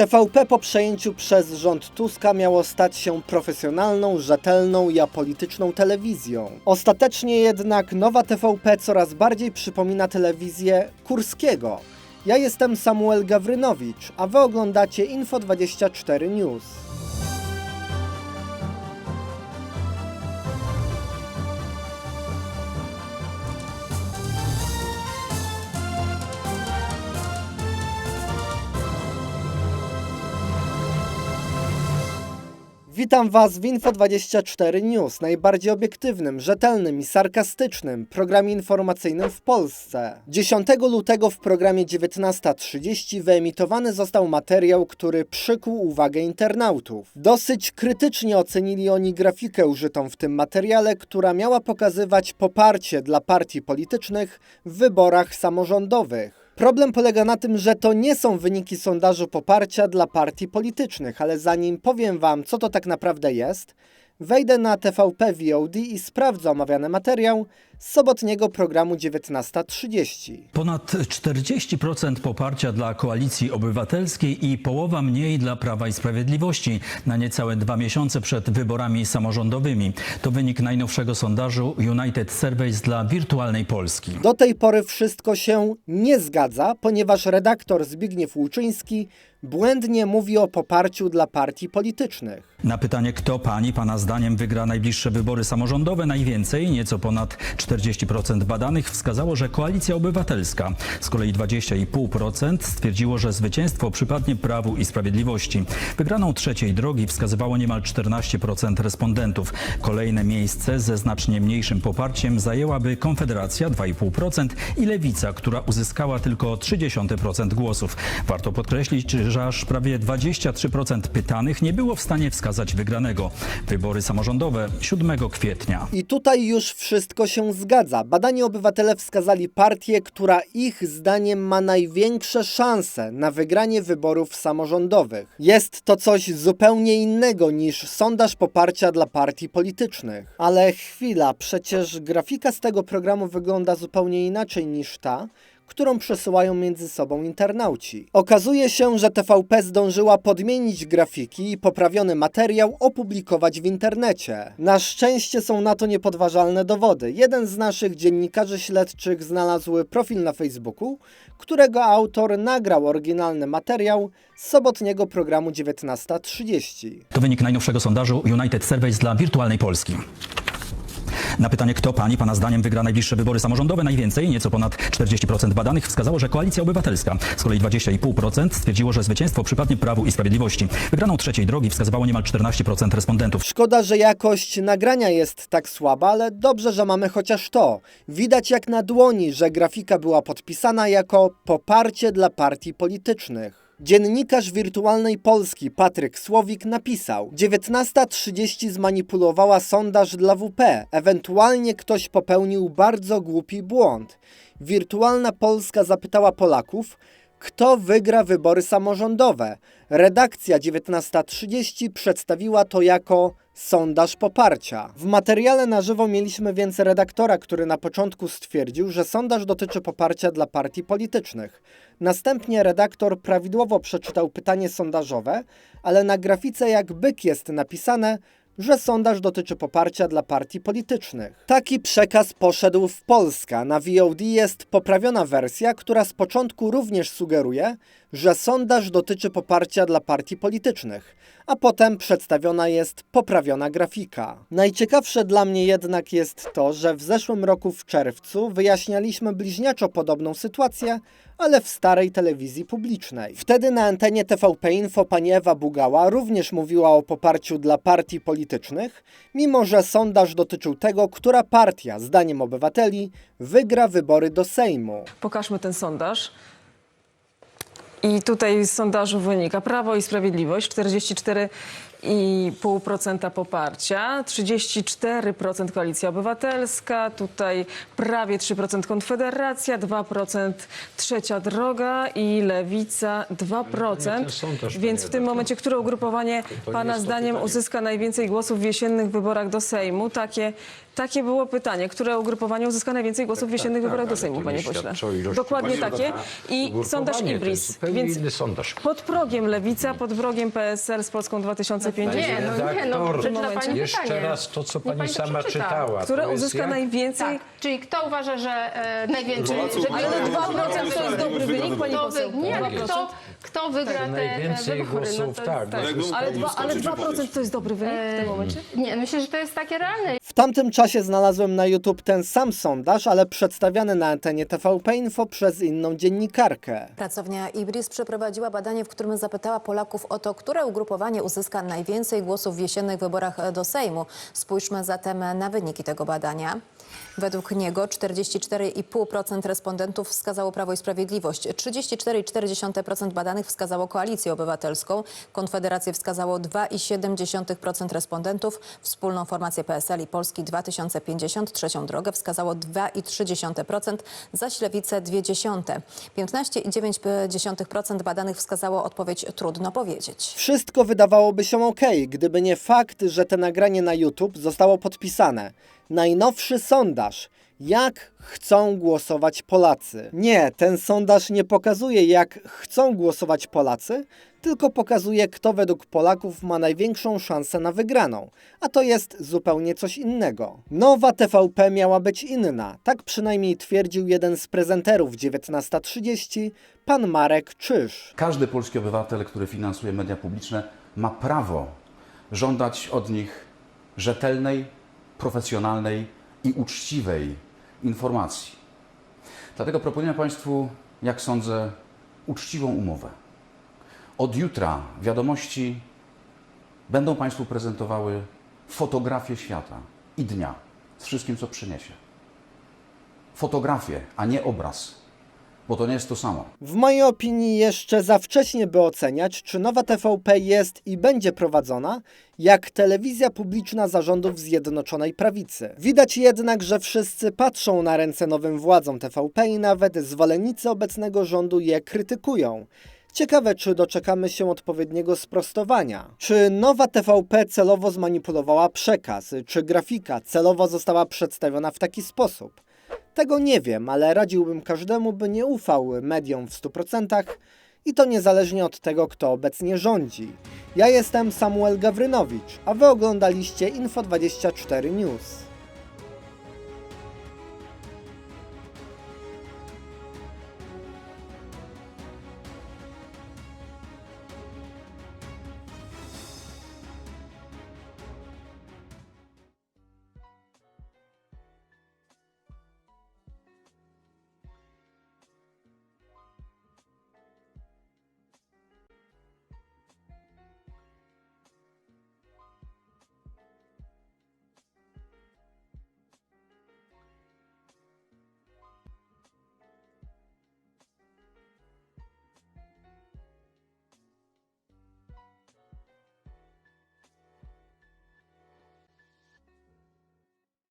TVP po przejęciu przez rząd Tuska miało stać się profesjonalną, rzetelną i apolityczną telewizją. Ostatecznie jednak nowa TVP coraz bardziej przypomina telewizję Kurskiego. Ja jestem Samuel Gawrynowicz, a wy oglądacie Info24 News. Witam Was w Info24 News, najbardziej obiektywnym, rzetelnym i sarkastycznym programie informacyjnym w Polsce. 10 lutego w programie 19.30 wyemitowany został materiał, który przykuł uwagę internautów. Dosyć krytycznie ocenili oni grafikę użytą w tym materiale, która miała pokazywać poparcie dla partii politycznych w wyborach samorządowych. Problem polega na tym, że to nie są wyniki sondażu poparcia dla partii politycznych, ale zanim powiem Wam, co to tak naprawdę jest, wejdę na TVP VOD i sprawdzę omawiany materiał z sobotniego programu 19.30. Ponad 40% poparcia dla Koalicji Obywatelskiej i połowa mniej dla Prawa i Sprawiedliwości na niecałe dwa miesiące przed wyborami samorządowymi. To wynik najnowszego sondażu United Surveys dla Wirtualnej Polski. Do tej pory wszystko się nie zgadza, ponieważ redaktor Zbigniew Łuczyński błędnie mówi o poparciu dla partii politycznych. Na pytanie, kto pani, pana zdaniem, wygra najbliższe wybory samorządowe, najwięcej, nieco ponad 40% badanych wskazało, że Koalicja Obywatelska. Z kolei 20,5% stwierdziło, że zwycięstwo przypadnie Prawu i Sprawiedliwości. Wygraną trzeciej drogi wskazywało niemal 14% respondentów. Kolejne miejsce ze znacznie mniejszym poparciem zajęłaby Konfederacja 2,5% i Lewica, która uzyskała tylko 0,3% głosów. Warto podkreślić, że aż prawie 23% pytanych nie było w stanie wskazać wygranego. Wybory samorządowe 7 kwietnia. I tutaj już wszystko się zgadza. Badani obywatele wskazali partię, która ich zdaniem ma największe szanse na wygranie wyborów samorządowych. Jest to coś zupełnie innego niż sondaż poparcia dla partii politycznych. Ale chwila, przecież grafika z tego programu wygląda zupełnie inaczej niż ta, którą przesyłają między sobą internauci. Okazuje się, że TVP zdążyła podmienić grafiki i poprawiony materiał opublikować w internecie. Na szczęście są na to niepodważalne dowody. Jeden z naszych dziennikarzy śledczych znalazł profil na Facebooku, którego autor nagrał oryginalny materiał z sobotniego programu 19.30. To wynik najnowszego sondażu United Surveys dla Wirtualnej Polski. Na pytanie, kto pani, pana zdaniem, wygra najbliższe wybory samorządowe, najwięcej, nieco ponad 40% badanych wskazało, że Koalicja Obywatelska. Z kolei 20,5% stwierdziło, że zwycięstwo przypadnie Prawu i Sprawiedliwości. Wygraną trzeciej drogi wskazywało niemal 14% respondentów. Szkoda, że jakość nagrania jest tak słaba, ale dobrze, że mamy chociaż to. Widać jak na dłoni, że grafika była podpisana jako poparcie dla partii politycznych. Dziennikarz wirtualnej Polski Patryk Słowik napisał 19.30 zmanipulowała sondaż dla WP, ewentualnie ktoś popełnił bardzo głupi błąd. Wirtualna Polska zapytała Polaków, kto wygra wybory samorządowe. Redakcja 19.30 przedstawiła to jako sondaż poparcia. W materiale na żywo mieliśmy więc redaktora, który na początku stwierdził, że sondaż dotyczy poparcia dla partii politycznych. Następnie redaktor prawidłowo przeczytał pytanie sondażowe, ale na grafice jak byk jest napisane, że sondaż dotyczy poparcia dla partii politycznych. Taki przekaz poszedł w Polskę. Na VOD jest poprawiona wersja, która z początku również sugeruje, że sondaż dotyczy poparcia dla partii politycznych, a potem przedstawiona jest poprawiona grafika. Najciekawsze dla mnie jednak jest to, że w zeszłym roku w czerwcu wyjaśnialiśmy bliźniaczo podobną sytuację, ale w starej telewizji publicznej. Wtedy na antenie TVP Info pani Ewa Bugała również mówiła o poparciu dla partii politycznych, mimo że sondaż dotyczył tego, która partia, zdaniem obywateli, wygra wybory do Sejmu. Pokażmy ten sondaż. I tutaj z sondażu wynika Prawo i Sprawiedliwość 44 4,5% poparcia, 34% Koalicja Obywatelska, tutaj prawie 3% Konfederacja, 2% Trzecia Droga i Lewica 2%. ten sondaż, Więc w tym momencie, które ugrupowanie to Pana jest to zdaniem pytanie. uzyska najwięcej głosów w jesiennych wyborach do Sejmu? Takie, takie było pytanie. Które ugrupowanie uzyska najwięcej głosów w jesiennych wyborach do ale Sejmu, to panie nie pośle? świadczy o ilości Dokładnie głosów. takie. I Ugrupowanie sondaż to jest Ibris. zupełnie Więc inny sondaż. pod progiem Lewica, pod progiem PSL z Polską 2050. Nie, no nie, no Redaktor, przeczyta pani Jeszcze pytanie. raz to, co Niech pani to sama przeczyta. czytała. Które to jest uzyska jak- najwięcej? Tak, czyli kto uważa, że e, najwięcej... Że, Ale no 2% to jest dobry wynik, pani poseł. nie, 2%. kto, kto wygra te e, Najwięcej wybory? głosów, to tak. jest- no, Ale, dwa, ale 2% to jest dobry wynik w tym momencie? Nie, myślę, że to jest takie realne. W tamtym czasie znalazłem na YouTube ten sam sondaż, ale przedstawiany na antenie TVP Info przez inną dziennikarkę. Pracownia Ibris przeprowadziła badanie, w którym zapytała Polaków o to, które ugrupowanie uzyska najwięcej głosów w jesiennych wyborach do Sejmu. Spójrzmy zatem na wyniki tego badania. Według niego 44,5% respondentów wskazało Prawo i Sprawiedliwość, 34,4% badanych wskazało Koalicję Obywatelską, Konfederację wskazało 2,7% respondentów, wspólną formację PSL i Polski 2050, trzecią drogę wskazało 2,3%, zaś Lewicę 0,2%. 15,9% badanych wskazało odpowiedź trudno powiedzieć. Wszystko wydawałoby się ok, gdyby nie fakt, że to nagranie na YouTube zostało podpisane. Najnowszy sondaż. Jak chcą głosować Polacy? Nie, ten sondaż nie pokazuje, jak chcą głosować Polacy, tylko pokazuje, kto według Polaków ma największą szansę na wygraną. A to jest zupełnie coś innego. Nowa TVP miała być inna, tak przynajmniej twierdził jeden z prezenterów 19.30, pan Marek Czyż. Każdy polski obywatel, który finansuje media publiczne, ma prawo żądać od nich rzetelnej, profesjonalnej i uczciwej informacji. Dlatego proponuję Państwu, jak sądzę, uczciwą umowę. Od jutra wiadomości będą Państwu prezentowały fotografię świata i dnia z wszystkim, co przyniesie. Fotografię, a nie obraz, bo to nie jest to samo. W mojej opinii jeszcze za wcześnie, by oceniać, czy nowa TVP jest i będzie prowadzona jak telewizja publiczna zarządów Zjednoczonej Prawicy. Widać jednak, że wszyscy patrzą na ręce nowym władzom TVP i nawet zwolennicy obecnego rządu je krytykują. Ciekawe, czy doczekamy się odpowiedniego sprostowania. Czy nowa TVP celowo zmanipulowała przekaz? Czy grafika celowo została przedstawiona w taki sposób? Tego nie wiem, ale radziłbym każdemu, by nie ufał mediom w 100% i to niezależnie od tego, kto obecnie rządzi. Ja jestem Samuel Gawrynowicz, a wy oglądaliście Info24 News.